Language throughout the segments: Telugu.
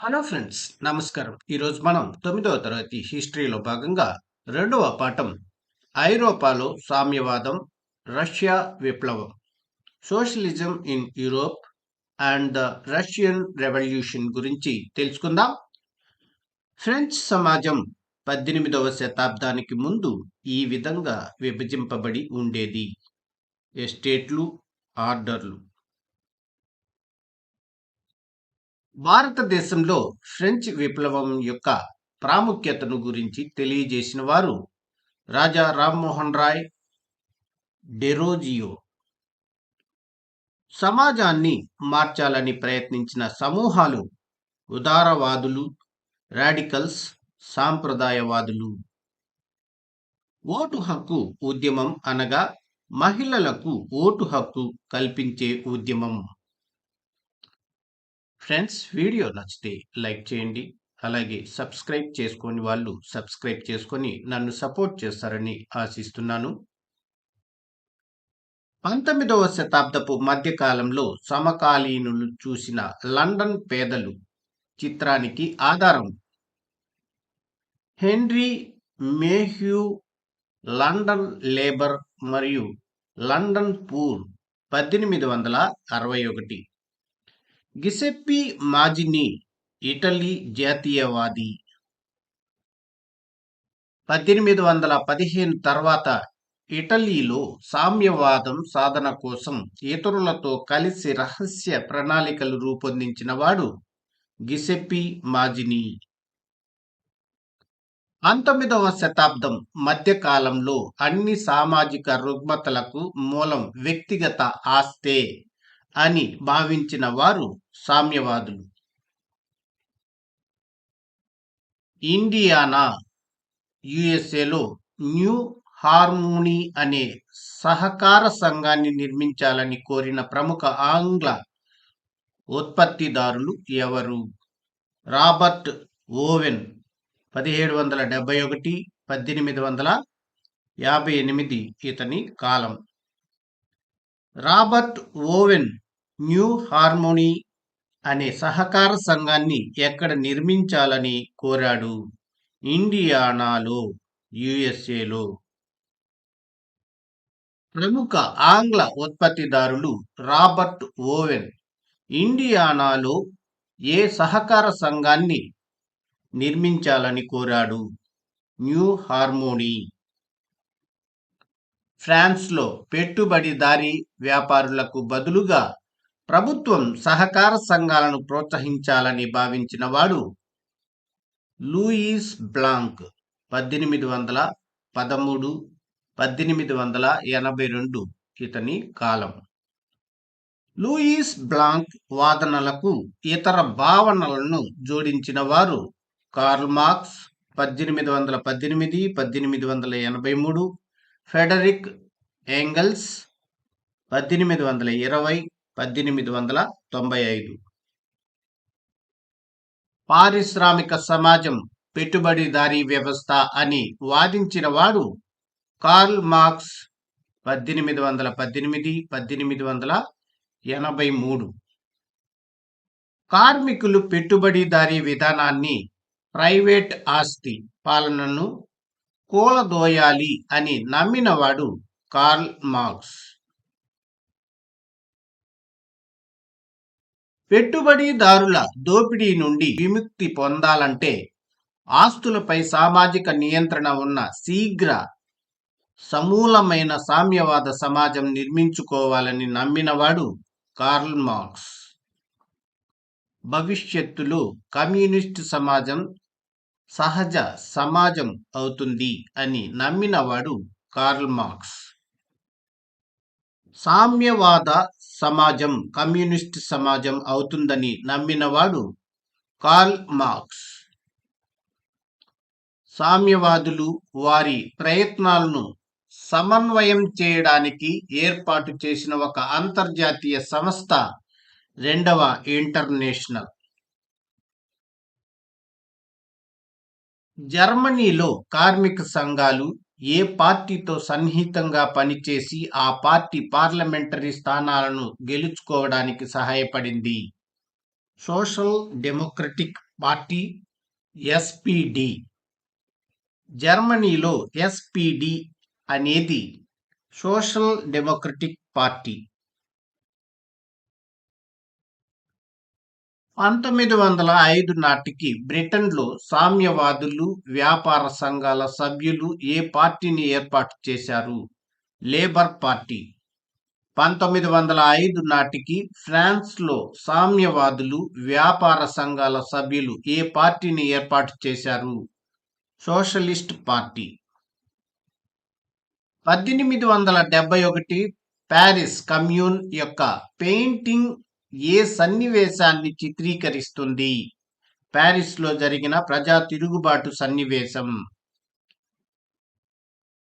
హలో ఫ్రెండ్స్ నమస్కారం. ఈరోజు మనం తొమ్మిదవ తరగతి హిస్టరీలో భాగంగా రెండవ పాఠం ఐరోపాలో సామ్యవాదం రష్యా విప్లవం. Socialism in Europe and the Russian revolution గురించి తెలుసుకుందాం. ఫ్రెంచ్ సమాజం పద్దెనిమిదవ శతాబ్దానికి ముందు ఈ విధంగా విభజింపబడి ఉండేది. ఎస్టేట్లు ఆర్డర్లు. భారతదేశంలో ఫ్రెంచ్ విప్లవం యొక్క ప్రాముఖ్యతను గురించి తెలియజేసిన వారు రాజా రామ్మోహన్ రాయ్ డెరోజియో. సమాజాన్ని మార్చాలని ప్రయత్నించిన సమూహాలు ఉదారవాదులు రాడికల్స్ సాంప్రదాయవాదులు. ఓటు హక్కు ఉద్యమం అనగా మహిళలకు ఓటు హక్కు కల్పించే ఉద్యమం. ఫ్రెండ్స్ వీడియో నచ్చితే లైక్ చేయండి. అలాగే సబ్స్క్రైబ్ చేసుకోని వాళ్ళు సబ్స్క్రైబ్ చేసుకొని నన్ను సపోర్ట్ చేస్తారని ఆశిస్తున్నాను. పంతొమ్మిదవ శతాబ్దపు మధ్యకాలంలో సమకాలీనులు చూసిన లండన్ పేదలు చిత్రానికి ఆధారం. హెన్రీ మేహ్యూ లండన్ లేబర్ మరియు లండన్ పూర్ పద్దెనిమిది వందల అరవై ఒకటి. గిసెప్పి మాజిని ఇటలీ జాతీయవాది. పద్దెనిమిది వందల పదిహేను తర్వాత ఇటలీలో సామ్యవాదం సాధన కోసం ఇతరులతో కలిసి రహస్య ప్రణాళికలు రూపొందించినవాడు గిసెప్పి మాజిని. పంతొమ్మిదవ శతాబ్దం మధ్యకాలంలో అన్ని సామాజిక రుగ్మతలకు మూలం వ్యక్తిగత ఆస్తే అని భావించిన వారు సామ్యవాదులు. ఇండియానా యుఎస్ఏలో న్యూ హార్మోనీ అనే సహకార సంఘాన్ని నిర్మించాలని కోరిన ప్రముఖ ఆంగ్ల ఉత్పత్తిదారులు ఎవరు? రాబర్ట్ ఓవెన్ పదిహేడు వందల డెబ్బై ఒకటి పద్దెనిమిది వందల యాభై ఎనిమిది ఇతని కాలం. రాబర్ట్ ఓవెన్ న్యూ హార్మోనీ అనే సహకార సంఘాన్ని ఎక్కడ నిర్మించాలని కోరాడు? ఇండియానాలో యుఎస్ఏలో. ప్రముఖ ఆంగ్ల ఉత్పత్తిదారులు రాబర్ట్ ఓవెన్ ఇండియానాలో ఏ సహకార సంఘాన్ని నిర్మించాలని కోరాడు? New Harmony. ఫ్రాన్స్లో పెట్టుబడిదారీ వ్యాపారులకు బదులుగా ప్రభుత్వం సహకార సంఘాలను ప్రోత్సహించాలని భావించిన వాడు లూయిస్ బ్లాంక్. పద్దెనిమిది వందల పదమూడు పద్దెనిమిది వందల ఎనభై రెండు ఇతని కాలం. లూయిస్ బ్లాంక్ వాదనలకు ఇతర భావనలను జోడించిన వారు కార్ల్ మార్క్స్ పద్దెనిమిది వందల పద్దెనిమిది పద్దెనిమిది వందల ఎనభై మూడు ఫెడరిక్ ఏంగల్స్ పద్దెనిమిది వందల ఇరవై పద్దెనిమిది వందల తొంభై ఐదు. పారిశ్రామిక సమాజం పెట్టుబడిదారీ వ్యవస్థ అని వాదించిన వాడు కార్ల్ మార్క్స్ పద్దెనిమిది వందల పద్దెనిమిది పద్దెనిమిది వందల ఎనభై మూడు. కార్మికులు పెట్టుబడిదారీ విధానాన్ని ప్రైవేట్ ఆస్తి పాలనను కూలదోయాలి అని నమ్మినవాడు కార్ల్ మార్క్స్. పెట్టుబడిదారుల దోపిడీ నుండి విముక్తి పొందాలంటే ఆస్తులపై సామాజిక నియంత్రణ ఉన్న శీఘ్ర సమూలమైన సామ్యవాద సమాజం నిర్మించుకోవాలని నమ్మినవాడు కార్ల్ మార్క్స్. భవిష్యత్తులో కమ్యూనిస్ట్ సమాజం సహజ సమాజం అవుతుంది అని నమ్మినవాడు కార్ల్ మార్క్స్. సామ్యవాద సమాజం కమ్యూనిస్ట్ సమాజం అవుతుందని నమ్మినవాడు కార్ల్ మార్క్స్. సామ్యవాదులు వారి ప్రయత్నాలను సమన్వయం చేయడానికి ఏర్పాటు చేసిన ఒక అంతర్జాతీయ సంస్థ రెండవ ఇంటర్నేషనల్. జర్మనీలో కార్మిక సంఘాలు ఏ పార్టీతో సన్నిహితంగా పనిచేసి ఆ పార్టీ పార్లమెంటరీ స్థానాలను గెలుచుకోవడానికి సహాయపడింది? Social Democratic Party SPD. జర్మనీలో ఎస్పిడి అనేది సోషల్ డెమోక్రటిక్ పార్టీ. పంతొమ్మిది వందల ఐదు నాటికి బ్రిటన్లో సామ్యవాదులు వ్యాపార సంఘాల సభ్యులు ఏ పార్టీని ఏర్పాటు చేశారు? Labour party. పంతొమ్మిది వందల ఐదు నాటికి ఫ్రాన్స్లో సామ్యవాదులు వ్యాపార సంఘాల సభ్యులు ఏ పార్టీని ఏర్పాటు చేశారు? Socialist party. పద్దెనిమిది వందల డెబ్బై ఒకటి ప్యారిస్ కమ్యూన్ యొక్క పెయింటింగ్ ఏ సన్నివేశాన్ని చిత్రీకరిస్తుంది? ప్యారిస్లో జరిగిన ప్రజా తిరుగుబాటు సన్నివేశం.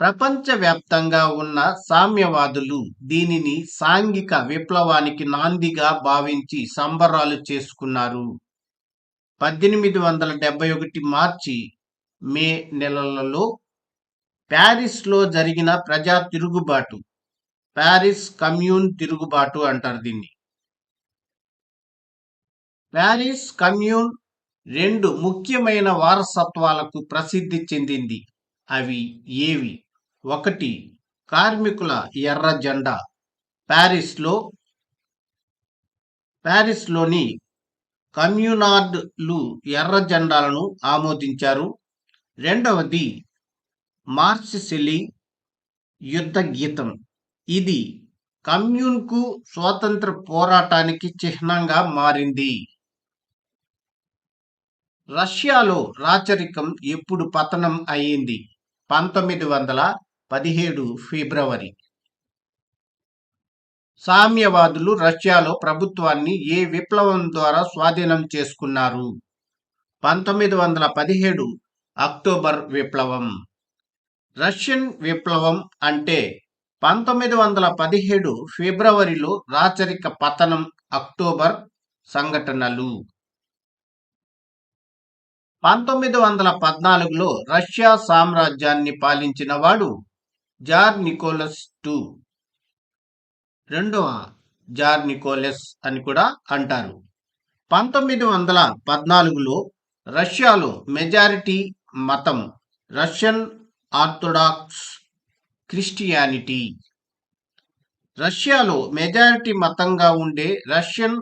ప్రపంచవ్యాప్తంగా ఉన్న సామ్యవాదులు దీనిని సాంఘిక విప్లవానికి నాందిగా భావించి సంబరాలు చేసుకున్నారు. పద్దెనిమిది వందల డెబ్బై ఒకటి మార్చి మే నెలలలో ప్యారిస్లో జరిగిన ప్రజా తిరుగుబాటు. ప్యారిస్ కమ్యూన్ తిరుగుబాటు అంటారు దీన్ని. ప్యారిస్ కమ్యూన్ రెండు ముఖ్యమైన వారసత్వాలకు ప్రసిద్ధి చెందింది. అవి ఏవి? ఒకటి కార్మికుల ఎర్ర జెండా. ప్యారిస్లో ప్యారిస్లోని కమ్యూనార్డ్లు ఎర్ర జెండాలను ఆమోదించారు. రెండవది మార్సిసిలి యుద్ధ గీతం. ఇది కమ్యూన్కు స్వాతంత్ర పోరాటానికి చిహ్నంగా మారింది. రష్యాలో రాచరికం ఎప్పుడు పతనం అయ్యింది? పంతొమ్మిది వందల పదిహేడు ఫిబ్రవరి. సామ్యవాదులు రష్యాలో ప్రభుత్వాన్ని ఏ విప్లవం ద్వారా స్వాధీనం చేసుకున్నారు? పంతొమ్మిది వందల పదిహేడు అక్టోబర్ విప్లవం. రష్యన్ విప్లవం అంటే పంతొమ్మిది వందల పదిహేడు ఫిబ్రవరిలో రాచరిక పతనం అక్టోబర్ సంఘటనలు. పంతొమ్మిది వందల పద్నాలుగులో రష్యా సామ్రాజ్యాన్ని పాలించిన వాడు జార్ నికోలస్ టూ. రెండవ జార్ నికోలస్ అని కూడా అంటారు. పంతొమ్మిది వందల పద్నాలుగులో రష్యాలో మెజారిటీ మతం రష్యన్ ఆర్థోడాక్స్ క్రిస్టియానిటీ. రష్యాలో మెజారిటీ మతంగా ఉండే రష్యన్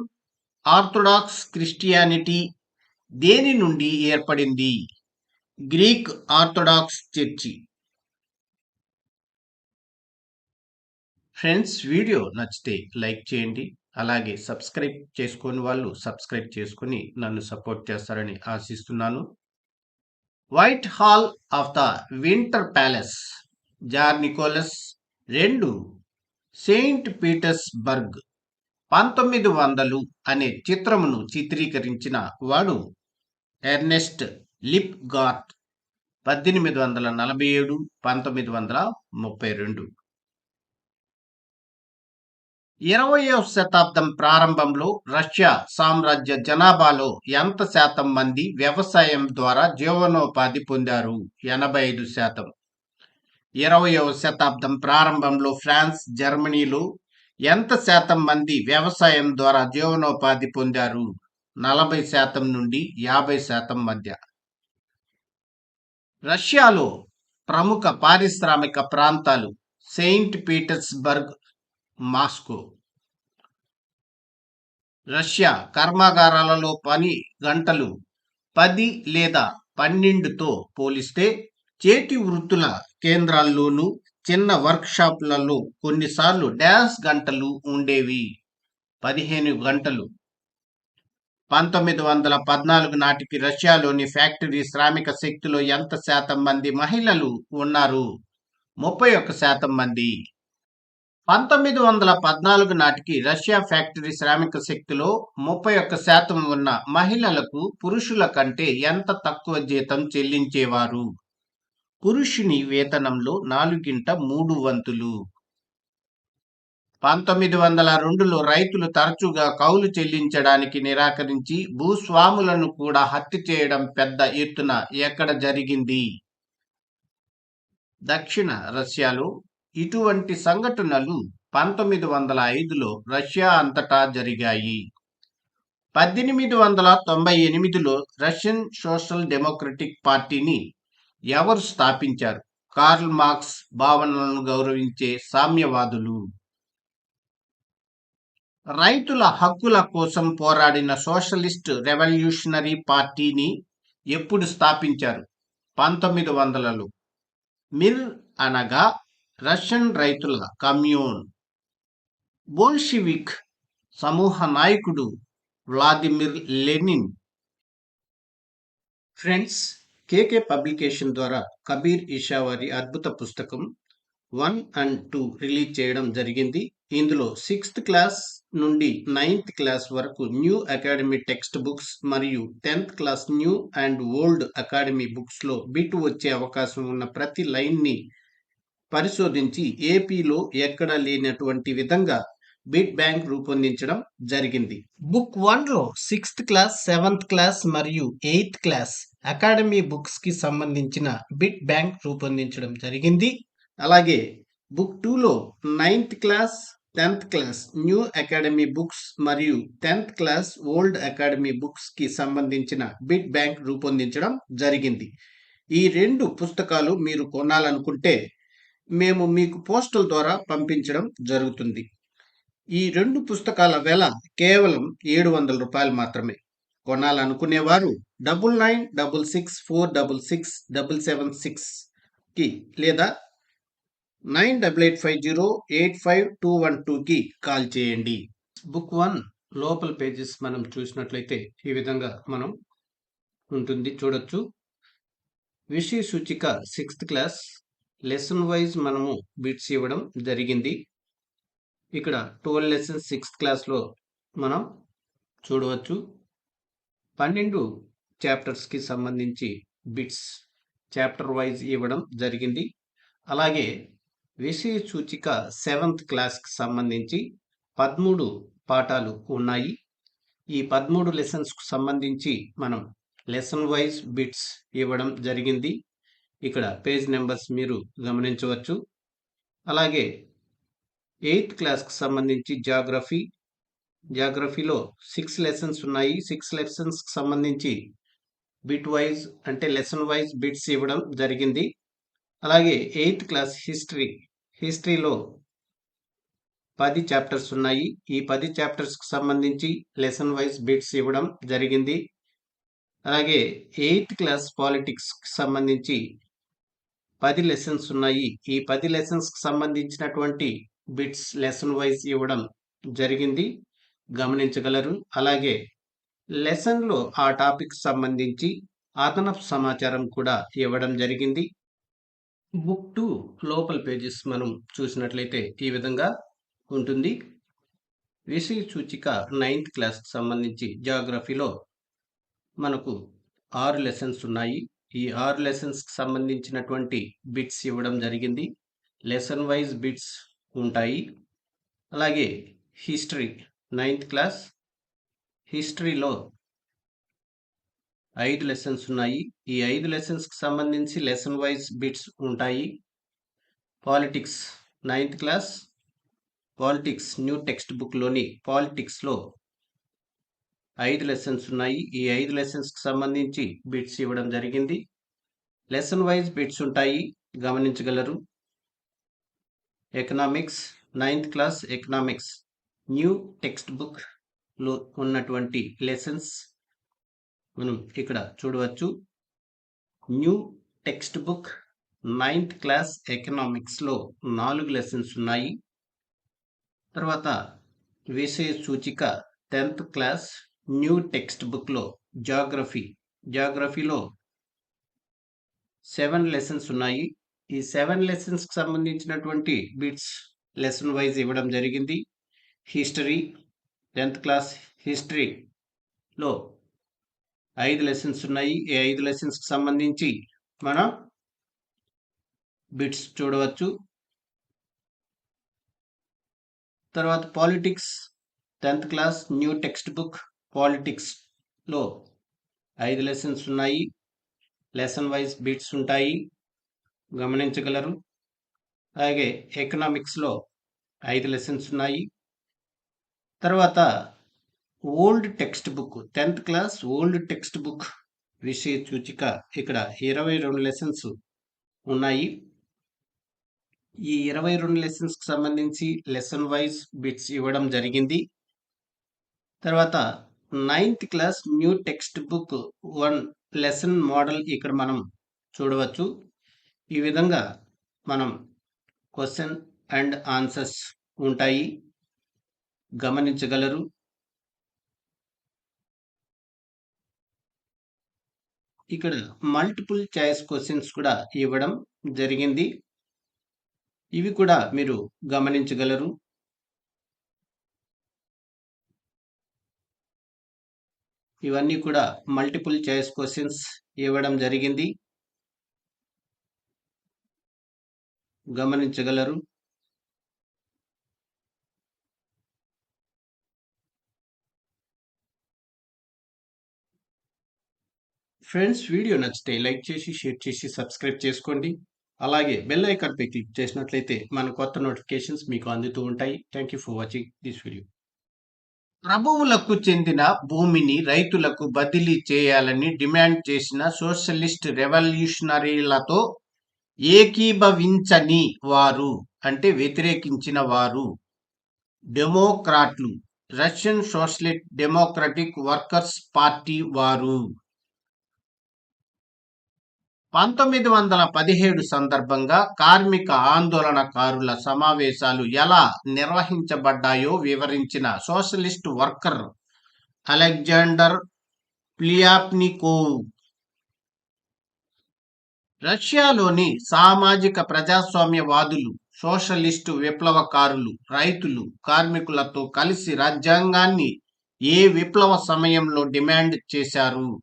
ఆర్థోడాక్స్ క్రిస్టియానిటీ దేని నుండి ఏర్పడింది? Greek orthodox church. Friends video నచ్చితే లైక్ చేయండి. అలాగే సబ్స్క్రైబ్ చేసుకుని వాళ్ళు సబ్స్క్రైబ్ చేసుకుని నన్ను సపోర్ట్ చేస్తారని ఆశిస్తున్నాను. White hall of the winter palace tsar Nicholas రెండు సెయింట్ పీటర్స్బర్గ్ పంతొమ్మిది వందలు అనే చిత్రమును చిత్రీకరించిన వాడు ఎర్నెస్ట్ లిప్ గార్ట్ పద్దెనిమిది వందల నలభై ఏడు పంతొమ్మిది వందల ముప్పై రెండు. ఇరవయవ శతాబ్దం ప్రారంభంలో రష్యా సామ్రాజ్య జనాభాలో ఎంత శాతం మంది వ్యవసాయం ద్వారా జీవనోపాధి పొందారు? ఎనభై ఐదు శాతం. ఇరవయవ శతాబ్దం ప్రారంభంలో ఫ్రాన్స్ జర్మనీలో ఎంత శాతం మంది వ్యవసాయం ద్వారా జీవనోపాధి పొందారు? నలభై శాతం నుండి యాభై శాతం మధ్య. రష్యాలో ప్రముఖ పారిశ్రామిక ప్రాంతాలు సెయింట్ పీటర్స్బర్గ్ మాస్కో. రష్యా కర్మాగారాలలో పని గంటలు పది లేదా పన్నెండుతో పోలిస్తే చేతి వృత్తుల కేంద్రాల్లోనూ చిన్న వర్క్షాప్లలో కొన్నిసార్లు డ్యాన్స్ గంటలు ఉండేవి. పదిహేను గంటలు పంతొమ్మిది వందల పద్నాలుగు నాటికి రష్యాలోని ఫ్యాక్టరీ శ్రామిక శక్తిలో ఎంత శాతం మంది మహిళలు ఉన్నారు? ముప్పై ఒక్క శాతం మంది. పంతొమ్మిది వందల పద్నాలుగు నాటికి రష్యా ఫ్యాక్టరీ శ్రామిక శక్తిలో ముప్పై ఒక్క శాతం ఉన్న మహిళలకు పురుషుల కంటే ఎంత తక్కువ జీతం చెల్లించేవారు? పురుషుని వేతనంలో నాలుగింట మూడు వంతులు. పంతొమ్మిది వందల రెండులో రైతులు తరచుగా కౌలు చెల్లించడానికి నిరాకరించి భూస్వాములను కూడా హత్య చేయడం పెద్ద ఎత్తున ఎక్కడ జరిగింది? దక్షిణ రష్యాలో ఇటువంటి సంఘటనలు పంతొమ్మిది వందల ఐదులో రష్యా అంతటా జరిగాయి. పద్దెనిమిది వందల తొంభై ఎనిమిదిలో రష్యన్ సోషల్ డెమోక్రటిక్ పార్టీని ఎవరు స్థాపించారు? కార్ల్ మార్క్స్ భావనలను గౌరవించే సామ్యవాదులు రైతుల హక్కుల కోసం పోరాడిన సోషలిస్ట్ రెవల్యూషనరీ పార్టీని ఎప్పుడు స్థాపించారు? పంతొమ్మిది వందలలో. మిర్ అనగా రష్యన్ రైతుల కమ్యూన్. బోల్షివిక్ సమూహ నాయకుడు Vladimir Lenin. Friends K K publication ద్వారా కబీర్ ఇషా వారి అద్భుత పుస్తకం వన్ అండ్ టూ రిలీజ్ చేయడం జరిగింది. ఇందులో సిక్స్త్ క్లాస్ నుండి నైన్త్ క్లాస్ వరకు న్యూ అకాడమీ టెక్స్ట్ బుక్స్ మరియు tenth class new and old academy బుక్స్లో బిట్ వచ్చే అవకాశం ఉన్న ప్రతి లైన్ని పరిశోధించి ఏపీలో ఎక్కడ లేనటువంటి విధంగా బిట్ బ్యాంక్ రూపొందించడం జరిగింది. బుక్ వన్లో సిక్స్త్ క్లాస్ సెవెంత్ క్లాస్ మరియు ఎయిత్ క్లాస్ అకాడమీ బుక్స్కి సంబంధించిన బిట్ బ్యాంక్ రూపొందించడం జరిగింది. అలాగే బుక్ టూలో ninth class tenth class new academy books మరియు టెన్త్ క్లాస్ ఓల్డ్ అకాడమీ బుక్స్కి సంబంధించిన బిట్ బ్యాంక్ రూపొందించడం జరిగింది. ఈ రెండు పుస్తకాలు మీరు కొనాలనుకుంటే మేము మీకు పోస్టల్ ద్వారా పంపించడం జరుగుతుంది. ఈ రెండు పుస్తకాల వెల కేవలం ఏడు వందల రూపాయలు మాత్రమే. కొనాలనుకునేవారు double nine double six four double six double seven సిక్స్కి లేదా nine double eight five zero eight five two one టూకి కాల్ చేయండి. బుక్ వన్ లోపల పేజెస్ మనం చూసినట్లయితే ఈ విధంగా మనం ఉంటుంది చూడొచ్చు. విషయ సూచిక సిక్స్త్ క్లాస్. లెసన్ వైజ్ మనము బిట్స్ ఇవ్వడం జరిగింది. ఇక్కడ ట్వెల్వ్ లెసన్ సిక్స్త్ క్లాస్లో మనం చూడవచ్చు. పన్నెండు చాప్టర్స్కి సంబంధించి బిట్స్ చాప్టర్ వైజ్ ఇవ్వడం జరిగింది. అలాగే విషయ సూచిక సెవెంత్ క్లాస్కి సంబంధించి పదమూడు పాఠాలు ఉన్నాయి. ఈ పదమూడు లెసన్స్కు సంబంధించి మనం లెసన్ వైజ్ బిట్స్ ఇవ్వడం జరిగింది. ఇక్కడ పేజ్ నెంబర్స్ మీరు గమనించవచ్చు. అలాగే ఎయిత్ క్లాస్కి సంబంధించి జాగ్రఫీ జాగ్రఫీలో సిక్స్ లెసన్స్ ఉన్నాయి. సిక్స్ లెసన్స్కి సంబంధించి బిట్ వైజ్ అంటే లెసన్ వైజ్ బిట్స్ ఇవ్వడం జరిగింది. అలాగే ఎయిత్ క్లాస్ హిస్టరీ హిస్టరీలో పది చాప్టర్స్ ఉన్నాయి. ఈ పది చాప్టర్స్కి సంబంధించి లెసన్ వైజ్ బిట్స్ ఇవ్వడం జరిగింది. అలాగే ఎయిత్ క్లాస్ పాలిటిక్స్కి సంబంధించి పది లెసన్స్ ఉన్నాయి. ఈ పది లెసన్స్కి సంబంధించినటువంటి బిట్స్ లెసన్ వైజ్ ఇవ్వడం జరిగింది. గమనించగలరు. అలాగే లెసన్లో ఆ టాపిక్ సంబంధించి అదనపు సమాచారం కూడా ఇవ్వడం జరిగింది. బుక్ టూ లోపల పేజెస్ మనం చూసినట్లయితే ఈ విధంగా ఉంటుంది. విషయ సూచిక నైన్త్ క్లాస్కి సంబంధించి జాగ్రఫీలో మనకు ఆరు లెసన్స్ ఉన్నాయి. ఈ ఆరు లెసన్స్కి సంబంధించినటువంటి బిట్స్ ఇవ్వడం జరిగింది. లెసన్ వైజ్ బిట్స్ ఉంటాయి. అలాగే హిస్టరీ నైన్త్ క్లాస్ హిస్టరీలో ఐదు లెసన్స్ ఉన్నాయి. ఈ ఐదు లెసన్స్కి సంబంధించి లెసన్ వైజ్ బిట్స్ ఉంటాయి. Politics ninth class politics new text బుక్లోని పాలిటిక్స్లో ఐదు లెసన్స్ ఉన్నాయి. ఈ ఐదు లెసన్స్కి సంబంధించి బిట్స్ ఇవ్వడం జరిగింది. లెసన్ వైజ్ బిట్స్ ఉంటాయి. గమనించగలరు. Economics ninth class economics new text బుక్లో ఉన్నటువంటి లెసన్స్ మనం ఇక్కడ చూడవచ్చు. New text book ninth class ఎకనామిక్స్లో నాలుగు లెసన్స్ ఉన్నాయి. తర్వాత విషయ సూచిక టెన్త్ క్లాస్ న్యూ టెక్స్ట్ బుక్లో జాగ్రఫీ జాగ్రఫీలో సెవెన్ లెసన్స్ ఉన్నాయి. ఈ సెవెన్ లెసన్స్కి సంబంధించినటువంటి బిట్స్ లెసన్ వైజ్ ఇవ్వడం జరిగింది. హిస్టరీ టెన్త్ క్లాస్ హిస్టరీలో ఐదు లెసన్స్ ఉన్నాయి. ఈ ఐదు లెసన్స్కి సంబంధించి మనం బిట్స్ చూడవచ్చు. తర్వాత politics tenth class new text book పాలిటిక్స్లో ఐదు లెసన్స్ ఉన్నాయి. లెసన్ వైజ్ బిట్స్ ఉంటాయి. గమనించగలరు. అలాగే ఎకనామిక్స్లో ఐదు లెసన్స్ ఉన్నాయి. తర్వాత old text book tenth class old text book విషయ సూచిక ఇక్కడ ఇరవై రెండు లెసన్స్ ఉన్నాయి. ఈ ఇరవై రెండు లెసన్స్కి సంబంధించి లెసన్ వైజ్ బిట్స్ ఇవ్వడం జరిగింది. తర్వాత ninth class new text book one lesson model ఇక్కడ మనం చూడవచ్చు. ఈ విధంగా మనం క్వశ్చన్ అండ్ ఆన్సర్స్ ఉంటాయి. గమనించగలరు. ఇక్కడ మల్టిపుల్ చాయిస్ క్వశ్చన్స్ కూడా ఇవ్వడం జరిగింది. ఇవి కూడా మీరు గమనించగలరు. ఇవన్నీ కూడా మల్టిపుల్ చాయిస్ క్వశ్చన్స్ ఇవ్వడం జరిగింది. గమనించగలరు. ఫ్రెండ్స్ వీడియో నచ్చితే లైక్ చేసి షేర్ చేసి సబ్స్క్రైబ్ చేసుకోండి. అలాగే బెల్ ఐకాన్పై క్లిక్ చేసినట్లయితే మన కొత్త నోటిఫికేషన్స్ మీకు అందుతూ ఉంటాయి. Thank you for watching this video ప్రభువులకు చెందిన భూమిని రైతులకు బదిలీ చేయాలని డిమాండ్ చేసిన సోషలిస్ట్ రెవల్యూషనరీలతో ఏకీభవించని వారు అంటే వ్యతిరేకించిన వారు డెమోక్రాట్లు Russian socialist democratic workers party వారు. పంతొమ్మిది వందల పదిహేడు సందర్భంగా కార్మిక ఆందోళనకారుల సమావేశాలు ఎలా నిర్వహించబడ్డాయో వివరించిన సోషలిస్ట్ వర్కర్ అలెగ్జాండర్ ప్లియాప్నికోవ్. రష్యాలోని సామాజిక ప్రజాస్వామ్యవాదులు సోషలిస్టు విప్లవకారులు రైతులు కార్మికులతో కలిసి రాజ్యాంగాన్ని ఏ విప్లవ సమయంలో డిమాండ్ చేశారు?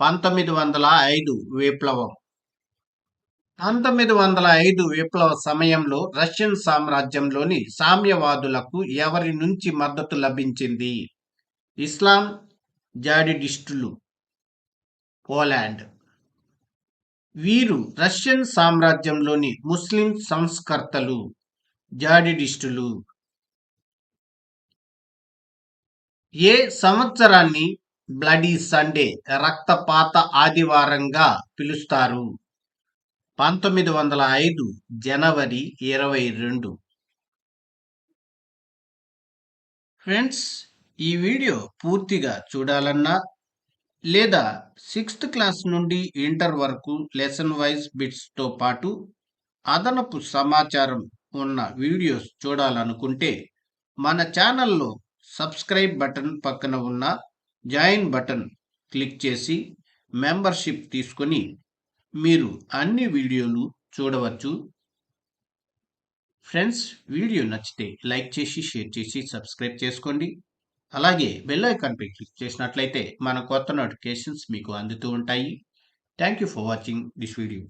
పంతొమ్మిది వందల ఐదు విప్లవం. పంతొమ్మిది వందల ఐదు విప్లవ సమయంలో రష్యన్ సామ్రాజ్యంలోని సామ్యవాదులకు ఎవరి నుంచి మద్దతు లభించింది? ఇస్లాం జాడిడిస్టులు. పోలాండ్. వీరు రష్యన్ సామ్రాజ్యంలోని ముస్లిం సంస్కర్తలు జాడిడిస్టులు. ఏ సంవత్సరాన్ని బ్లడీ సండే రక్తపాత ఆదివారంగా పిలుస్తారు. పంతొమ్మిది వందల ఐదు జనవరి ఇరవై రెండు. ఫ్రెండ్స్ ఈ వీడియో పూర్తిగా చూడాలన్నా లేదా సిక్స్త్ క్లాస్ నుండి ఇంటర్ వరకు లెసన్ వైజ్ బిట్స్తో పాటు అదనపు సమాచారం ఉన్న వీడియోస్ చూడాలనుకుంటే మన ఛానల్లో సబ్స్క్రైబ్ బటన్ పక్కన ఉన్న జాయిన్ బటన్ క్లిక్ చేసి మెంబర్షిప్ తీసుకొని మీరు అన్ని వీడియోలు చూడవచ్చు. ఫ్రెండ్స్ వీడియో నచ్చితే లైక్ చేసి షేర్ చేసి సబ్స్క్రైబ్ చేసుకోండి. అలాగే బెల్ ఐకాన్పై క్లిక్ చేసినట్లయితే మన కొత్త నోటిఫికేషన్స్ మీకు అందుతూ ఉంటాయి. Thank you for watching this video.